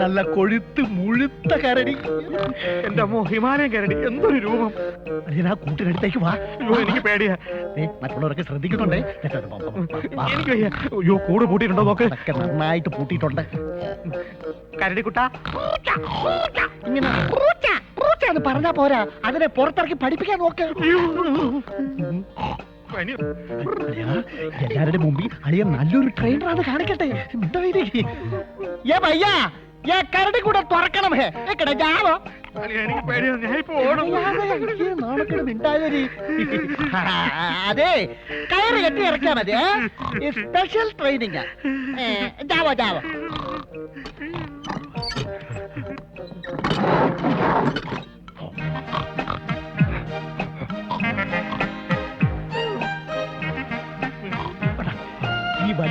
നല്ല കൊഴുത്ത് മുഴുത്ത കരടി. എന്റെ അമ്മോ ഹിമാലയം കരടി എന്തൊരു രൂപം. അളിയൻ ആ കൂട്ടിനടുത്തേക്ക് വാ. അയ്യോ എനിക്ക് പേടിയാ. നീ മറ്റുള്ളവരൊക്കെ ശ്രദ്ധിക്കുന്നുണ്ടേ. എനിക്ക് വയ്യ. അയ്യോ കൂട് പൂട്ടിയിട്ടുണ്ടോ നോക്ക്. അതൊക്കെ നന്നായിട്ട് പൂട്ടിയിട്ടുണ്ട്. കരടിക്കുട്ട ഇങ്ങനെ പൂച്ച, പൂച്ച എന്ന് പറഞ്ഞാ പോരാ. അതിനെ പുറത്തിറക്കി പഠിപ്പിക്കാൻ നോക്ക്. എല്ലാവരുടെ മുമ്പിൽ അളിയൻ നല്ലൊരു ട്രെയിനറാണ് കാണിക്കട്ടെ. ഏ ഭയ്യാ ഏ കരടി കൂടെ തുറക്കണം. ഹേ ഏക്കടെ ജാവോ അതെ കയറ് കെട്ടി ഇറക്കിയാ മതി സ്പെഷ്യൽ ട്രെയിനിങ് ജാവോ ജാവോ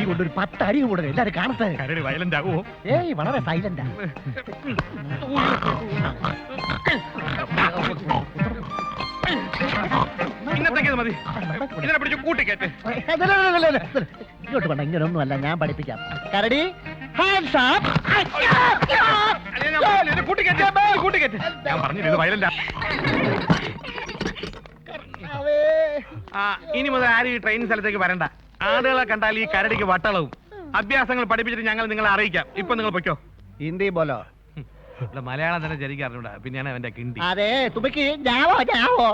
ഈ ഒരു പത്ത് പത്തടി കൂടുതൽ എല്ലാരും കാണട്ടെ. കരടി വയലന്റ് ആകുമോ ഏയ് വളരെ സൈലന്റാ ഇന്നത്തേക്ക് മതി. ഇതിനെ പിടിച്ച് ഇങ്ങോട്ട് വേണ്ട ഇങ്ങനൊന്നുമല്ല ഞാൻ പഠിപ്പിക്കാം. കരടി ഹാൻഡ്സ് അപ്പ് അളിയാ, ഞാൻ പറഞ്ഞില്ല ഇത് വയലന്റ് ആ. ഇനി മുതൽ ആരും ഈ ട്രെയിൻ സ്ഥലത്തേക്ക് വരണ്ട. ആളുകളെ കണ്ടാൽ ഈ കരടിക്ക് വട്ടളവും. അഭ്യാസങ്ങൾ പഠിപ്പിച്ചിട്ട് ഞങ്ങൾ നിങ്ങളെ അറിയിക്കാം. ഇപ്പൊ നിങ്ങൾ പൊയ്ക്കോ. ഹിന്ദി ബോലോ ഇവിടെ മലയാളം തന്നെ ശരിക്കും അറിഞ്ഞൂടാ. പിന്നെയാണ് അവന്റെ കിണ്ടി. അതെ തുമ്പക്ക് ഞാവോ ഞാവോ.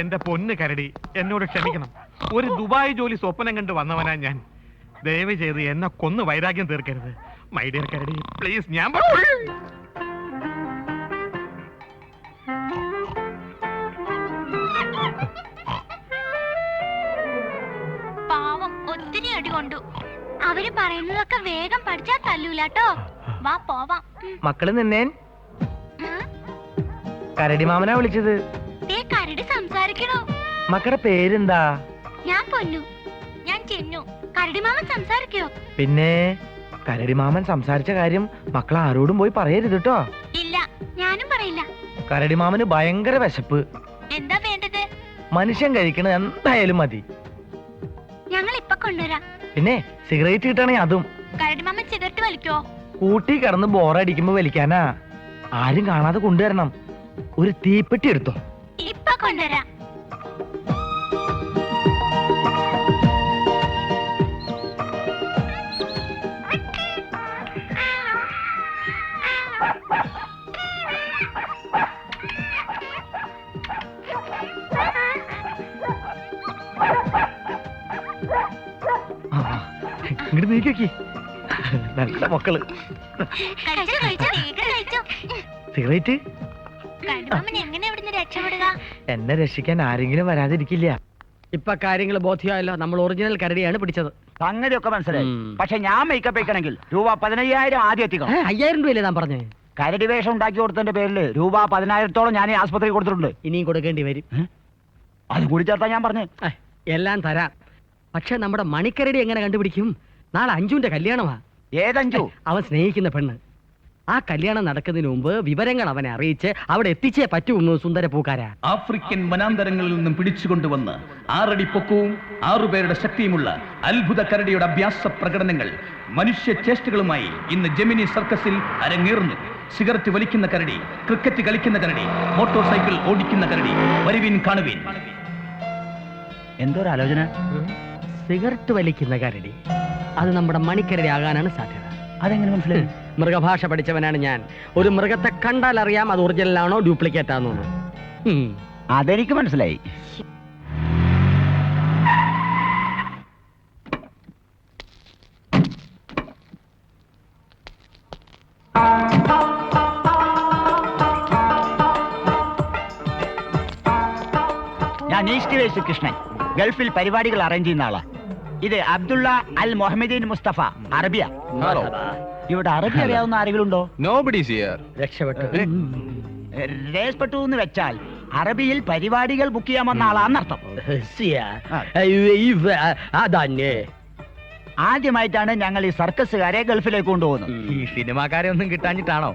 എന്റെ പൊന്ന് കരടി എന്നോട് ക്ഷമിക്കണം. ഒരു ദുബായ് ജോലി സ്വപ്നം കണ്ട് വന്നവനാ ഞാൻ. ദയവ് ചെയ്ത് എന്നെ കൊന്ന് വൈരാഗ്യം തീർക്കരുത്. മൈ ഡിയർ കരടി പ്ലീസ് ഞാൻ കൊണ്ടു. അവർ പറയുന്നതൊക്കെ വേഗം പഠിച്ചാ തല്ലൂലാട്ടോ. വാ പോവാം. മക്കൾ നിന്നേൻ. കരടി മാമനാ വിളിച്ചത്. ദേ കരടി സംസാരിക്കണോ. മക്കളുടെ പേരെന്താ? ഞാൻ പൊന്നു. ഞാൻ ചെന്നു. കരടി മാമൻ സംസാരിക്കോ? പിന്നെ കരടി മാമൻ സംസാരിച്ച കാര്യം മക്കൾ ആരോടും പോയി പറയരുത് കേട്ടോ ഇല്ല ഞാനും പറയില്ല. കരടി മാമന് ഭയങ്കര വിശപ്പ്. എന്താ വേണ്ടത്? മനുഷ്യൻ കഴിക്കണത് എന്തായാലും മതി. ഞങ്ങൾ ഇപ്പൊ കൊണ്ടുവരാം. പിന്നെ സിഗരറ്റ് കിട്ടണേ അതും. കരടി മാമൻ സിഗരറ്റ് വലിക്കോ കൂട്ടി കിടന്ന് ബോറടിക്കുമ്പോ വലിക്കാനാ. ആരും കാണാതെ കൊണ്ടുവരണം. ഒരു തീപ്പെട്ടി എടുത്തോ. ഇപ്പൊ കൊണ്ടുവരാം. നീക്കി നല്ല മക്കൾ. കഴിച്ചോ കഴിച്ചോ വേഗം കഴിച്ചോ. സിഗരറ്റ്? എന്നെ രക്ഷിക്കാൻ ആരെങ്കിലും വരാതിരിക്കില്ല. ഇപ്പൊ കാര്യങ്ങൾ ബോധ്യമായല്ലോ. നമ്മൾ ഒറിജിനൽ കരടിയാണ് പിടിച്ചത്. സംഗതിയൊക്കെ മനസ്സിലായി. പക്ഷെ ഞാൻ മേക്കപ്പ് വെക്കണമെങ്കിൽ രൂപ പതിനയ്യായിരം ആദ്യം എത്തിക്കണം. അയ്യായിരം രൂപയല്ലേ ഞാൻ പറഞ്ഞേ? കരടി വേഷം ഉണ്ടാക്കി കൊടുത്തതിന്റെ പേരിൽ രൂപ പതിനായിരത്തോളം ഞാൻ ഈ ആസ്പത്രി കൊടുത്തിട്ടുണ്ട്. ഇനിയും കൊടുക്കേണ്ടി വരും. അത് കൂടി ചേർത്താ ഞാൻ പറഞ്ഞു. എല്ലാം തരാം. പക്ഷെ നമ്മുടെ മണിക്കരടി എങ്ങനെ കണ്ടുപിടിക്കും? നാളെ അഞ്ജുവിന്റെ കല്യാണമാ. ഏതഞ്ചു അവൻ സ്നേഹിക്കുന്ന പെണ്ണ്. ആ കല്യാണം നടക്കുന്നതിന് മുമ്പ് വിവരങ്ങൾ അവനെ അറിയിച്ച് അവിടെ എത്തിച്ചേ പറ്റൂന്ന് സുന്ദര പൂക്കാര ആഫ്രിക്കൻ വനാന്തരങ്ങളിൽ നിന്നും പിടിച്ചുകൊണ്ടുവന്ന് ആറടി പൊക്കവും ആറുപേരുടെ ശക്തിയുമുള്ള അത്ഭുത കരടിയുടെ അഭ്യാസ പ്രകടനങ്ങൾ മനുഷ്യ ചേഷ്ടകളുമായി ഇന്ന് ജെമിനി സർക്കസിൽ അരങ്ങേറുന്നു. സിഗരറ്റ് വലിക്കുന്ന കരടി ക്രിക്കറ്റ് കളിക്കുന്ന കരടി മോട്ടോർ സൈക്കിൾ ഓടിക്കുന്ന കരടി വരുവിൻ കാണുവിൻ. എന്തോ ഒരു ആലോചന സിഗരറ്റ് വലിക്കുന്ന കരടി. അത് നമ്മുടെ മണിക്കരയാകാനാണ് സാധ്യത. അതെങ്ങനെ മനസ്സിലായി? മൃഗഭാഷ പഠിച്ചവനാണ് ഞാൻ. ഒരു മൃഗത്തെ കണ്ടാൽ അറിയാം അത് ഒറിജിനൽ ആണോ ഡ്യൂപ്ലിക്കേറ്റ് ആണോ. അതെനിക്ക് മനസ്സിലായി. ഞാൻ ഈസ്റ്റ് വേസ്റ്റ് കൃഷ്ണൻ. ഗൾഫിൽ പരിപാടികൾ അറേഞ്ച് ചെയ്യുന്ന ആളാ. ഇത് അബ്ദുള്ള അൽ മൊഹമ്മദീൻ മുസ്തഫ അറബിയ. ഇവിടെ അറബി അറിയാവുന്ന ആരെങ്കിലും ഉണ്ടോ Nobody's ഹിയർ രക്ഷപ്പെട്ടു. രേസ്പെട്ടു എന്ന് വെച്ചാൽ അറബിയിൽ പരിപാടികൾ ബുക്ക് ചെയ്യാമെന്ന ആളാന്നർത്ഥം സിയ. ആ. ഇവ- ഇവ- അതന്നെ ആദ്യമായിട്ടാണ് ഞങ്ങൾ ഈ സർക്കസുകാരെ ഗൾഫിലേക്ക് കൊണ്ടുപോകുന്നത്. ഈ സിനിമാക്കാരെ ഒന്നും കിട്ടാഞ്ഞിട്ടാണോ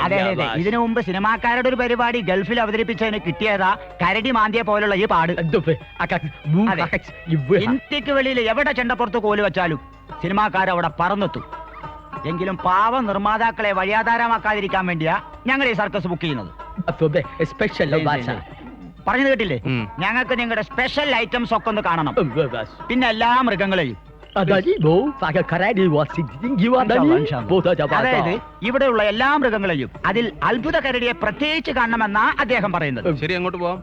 അതെ അതെ അതെ. ഇതിനു മുമ്പ് സിനിമാക്കാരുടെ ഒരു പരിപാടി ഗൾഫിൽ അവതരിപ്പിച്ചതിന് കിട്ടിയതാ കരടി മാന്തിയ പോലുള്ള ഈ പാട്. അതെ. ഇന്ത്യയ്ക്ക് വെളിയിൽ എവിടെ ചെണ്ടപ്പുറത്ത് കോൽ വെച്ചാലും സിനിമാക്കാരവിടെ പറന്നെത്തും. എങ്കിലും പാവ നിർമ്മാതാക്കളെ വഴിയാധാരമാക്കാതിരിക്കാൻ വേണ്ടിയാ ഞങ്ങൾ ഈ സർക്കസ് ബുക്ക് ചെയ്യുന്നത്. പറഞ്ഞു കേട്ടില്ലേ? ഉം. ഞങ്ങൾക്ക് നിങ്ങളുടെ സ്പെഷ്യൽ ഐറ്റംസ് ഒക്കെ ഒന്ന് കാണണം. പിന്നെ എല്ലാ മൃഗങ്ങളെയും അതായത് ഇവിടെയുള്ള എല്ലാ മൃഗങ്ങളെയും അതിൽ അത്ഭുത കരടിയെ പ്രത്യേകിച്ച് കാണണമെന്നാ അദ്ദേഹം പറയുന്നത്. ശരി അങ്ങോട്ട് പോവാം.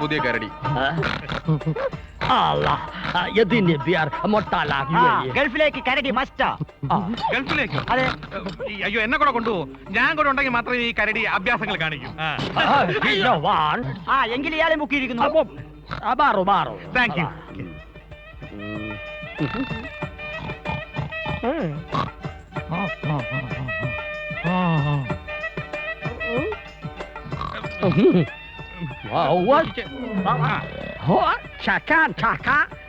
പുതിയ കരടി. ഗൾഫിലേക്ക് കരടി മസ്റ്റാ. ഗൾഫിലേക്ക്? അതെ. അയ്യോ എന്നെ കൂടെ കൊണ്ടുപോകും. ഞാൻ കൂടെ ഉണ്ടെങ്കിൽ മാത്രമേ ഈ കരടി അഭ്യാസങ്ങൾ കാണിക്കൂ. ആ. എങ്കിൽ ഇയാളെ മുക്കിയിരിക്കുന്നു. Thank you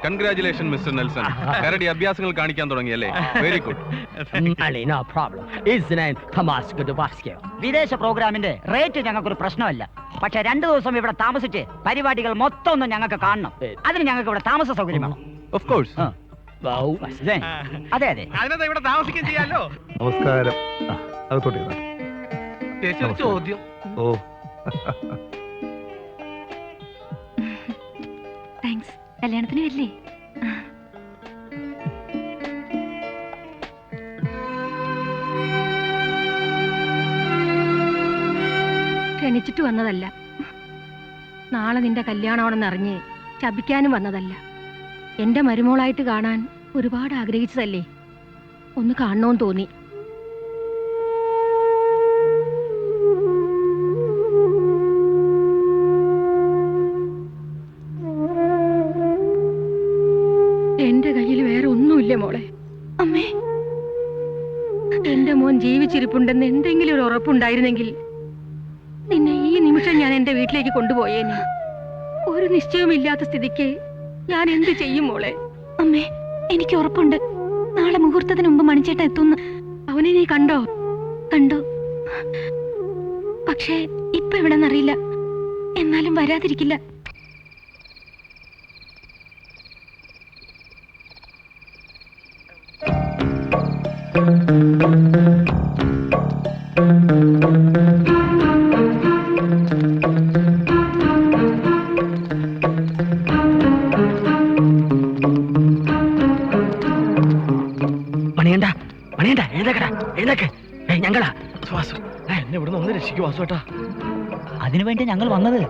congratulation mister Nelson കരടി അഭ്യാസങ്ങൾ കാണിക്കാൻ തുടങ്ങിയല്ലേ? വെരി ഗുഡ് വിദേശ പ്രോഗ്രാമിന്റെ റേറ്റ് ഞങ്ങൾക്കൊരു പ്രശ്നമല്ല. പക്ഷെ രണ്ടു ദിവസം ഇവിടെ താമസിച്ച് പരിപാടികൾ മൊത്തം ഒന്ന് ഞങ്ങൾക്ക് കാണണം. അതിന് ഞങ്ങൾക്ക് ഇവിടെ താമസ സൗകര്യം വേണം ഓഫ് കോഴ്സ്. അതെ അതെ. അതിനകത്ത് ഇവിടെ താമസിക്കുകയും ചെയ്യാലോ? നമസ്കാരം. ചോദ്യം. ഓ. കല്യാണത്തിന് വരില്ലേ? ക്ഷണിച്ചിട്ട് വന്നതല്ല. നാളെ നിന്റെ കല്യാണമാണെന്ന് അറിഞ്ഞ് ശപിക്കാനും വന്നതല്ല. എന്റെ മരുമോളായിട്ട് കാണാൻ ഒരുപാട് ആഗ്രഹിച്ചതല്ലേ? ഒന്ന് കാണണമെന്ന് തോന്നി. അമ്മേ എന്റെ മോൻ ജീവിച്ചിരിപ്പുണ്ടെന്ന് എന്തെങ്കിലും ഒരു ഉറപ്പുണ്ടായിരുന്നെങ്കിൽ നിന്നെ ഈ നിമിഷം ഞാൻ എന്റെ വീട്ടിലേക്ക് കൊണ്ടുപോയേനെ. ഒരു നിശ്ചയമില്ലാത്ത സ്ഥിതിക്ക് ഞാൻ എന്ത് ചെയ്യും മോളെ? അമ്മേ എനിക്ക് ഉറപ്പുണ്ട്. നാളെ മുഹൂർത്തത്തിന് മുമ്പ് മണിച്ചേട്ടൻ എത്തുന്നു. അവനെ നീ കണ്ടോ? കണ്ടോ. പക്ഷേ ഇപ്പൊ എവിടെന്നറിയില്ല. എന്നാലും വരാതിരിക്കില്ല. എഴുന്നേക്കടാ എഴുന്നേക്ക്. ഞങ്ങളാ. എന്നെ ഇവിടുന്ന് ഒന്ന് രക്ഷിക്കു അതിനു അതിനുവേണ്ടി ഞങ്ങൾ വന്നത്.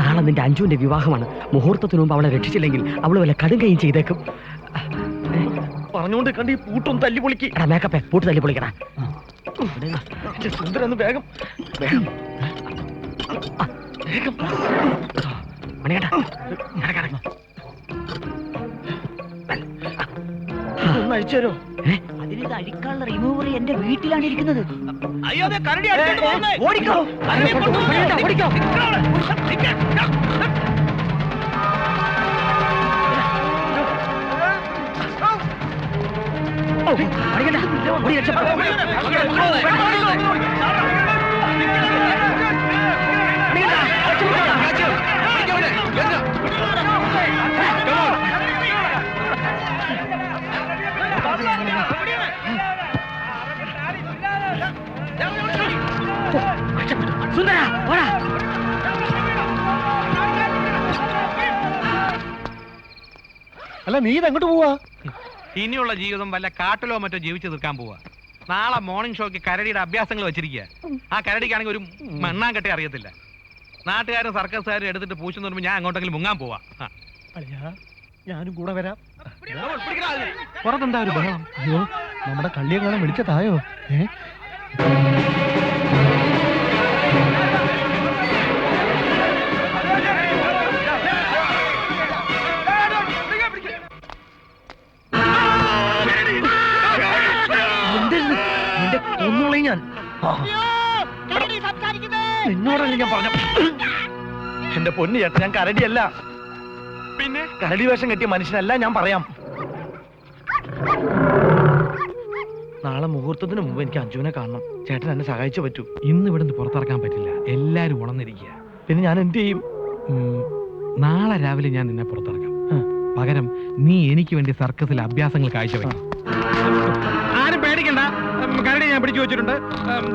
നാളെ നിന്റെ അഞ്ജുവിന്റെ വിവാഹമാണ്. മുഹൂർത്തത്തിന് മുമ്പ് അവളെ രക്ഷിച്ചില്ലെങ്കിൽ അവൾ വല്ല കടും കൈയും ചെയ്തേക്കും. പറഞ്ഞുകൊണ്ട് കണ്ടി ഈ പൂട്ടൊന്ന് തല്ലി പൊളിക്ക്. എടാ മേക്കപ്പേ പൂട്ട് തല്ലി പൊളിക്കടാ. സുന്ദരൊന്ന് വേഗം വേഗം. മണിയേട്ടാ നടക്കണം അതിന് അഴിക്കാനുള്ള റിമൂവർ എന്റെ വീട്ടിലാണ് ഇരിക്കുന്നത് ഓടിക്കോ മണിയേട്ടാ, ഓടിക്കോ മണിയേട്ടാ, ഓടി രക്ഷപ്പെടാം. അല്ല നീ ഇതെങ്ങോട്ട് പോവാ? ഇനിയുള്ള ജീവിതം വല്ല കാട്ടിലോ മറ്റോ ജീവിച്ചു തീർക്കാൻ പോവാ. നാളെ മോർണിംഗ് ഷോക്ക് കരടിയുടെ അഭ്യാസങ്ങൾ വെച്ചിരിക്കുക ആ കരടിക്കാണെങ്കിൽ ഒരു മണ്ണാങ്കട്ടെ അറിയത്തില്ല. നാട്ടുകാരും സർക്കസുകാരും എടുത്തിട്ട് പൂച്ചു നിർമ്പോൾ ഞാൻ അങ്ങോട്ടെങ്കിലും മുങ്ങാൻ പോവാ. ഞാനും കൂടെ വരാം. പുറത്തെന്താ ഒരു ബഹളം? അയ്യോ നമ്മുടെ കള്ളിയങ്ങളെ വിളിച്ചതായോ? ഏ? ഞാൻ. നിന്നോടല്ലേ ഞാൻ പറഞ്ഞ എന്റെ പൊന്നു ചേട്ടൻ ഞാൻ കരടിയല്ല. പിന്നെ? കരടി വേഷം കെട്ടിയ മനുഷ്യനല്ല ഞാൻ പറയാം. നാളെ മുഹൂർത്തത്തിന് മുമ്പ് എനിക്ക് അഞ്ജുവിനെ കാണണം. ചേട്ടൻ എന്നെ സഹായിച്ചു പറ്റൂ. ഇന്ന് ഇവിടെ നിന്ന് പുറത്തിറക്കാൻ പറ്റില്ല. എല്ലാരും ഉണർന്നിരിക്കുക. പിന്നെ ഞാൻ എന്ത് ചെയ്യും? ഉം, നാളെ രാവിലെ ഞാൻ നിന്നെ പുറത്തിറക്കാം. പകരം നീ എനിക്ക് വേണ്ടി സർക്കസിൽ അഭ്യാസങ്ങൾ കാഴ്ചവെക്കും. ഞാൻ വെച്ചിട്ടുണ്ട് ഉം,